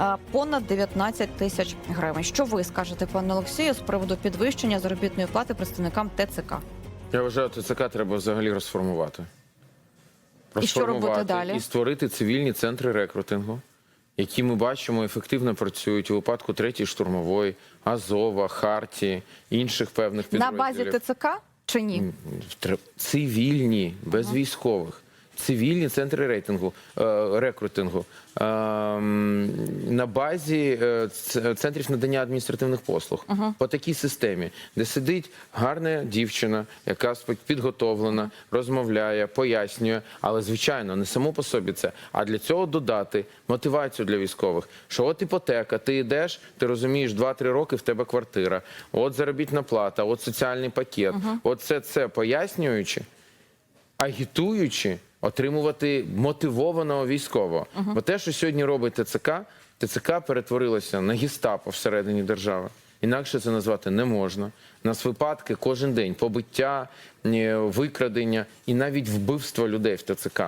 е, понад 19 тисяч гривень. Що ви скажете, пане Олексію, з приводу підвищення заробітної плати представникам ТЦК? Я вважаю, ТЦК треба взагалі розформувати. І що робити далі? І створити цивільні центри рекрутингу, які ми бачимо ефективно працюють у випадку третьої штурмової, Азова, Харті, інших певних На базі ТЦК чи ні? Цивільні, без військових. Цивільні центри рейтингу, е, рекрутингу е, на базі е, центрів надання адміністративних послуг по такій системі, де сидить гарна дівчина, яка підготовлена, розмовляє, пояснює, але звичайно не само по собі це. А для цього додати мотивацію для військових. Що от іпотека, ти йдеш, ти розумієш, 2-3 роки в тебе квартира, от заробітна плата, от соціальний пакет, от це, це пояснюючи агітуючи отримувати мотивованого військового. Бо те, що сьогодні робить ТЦК, ТЦК перетворилося на гестапо всередині держави. Інакше це назвати не можна. У нас випадки кожен день побиття, е, викрадення і навіть вбивство людей в ТЦК.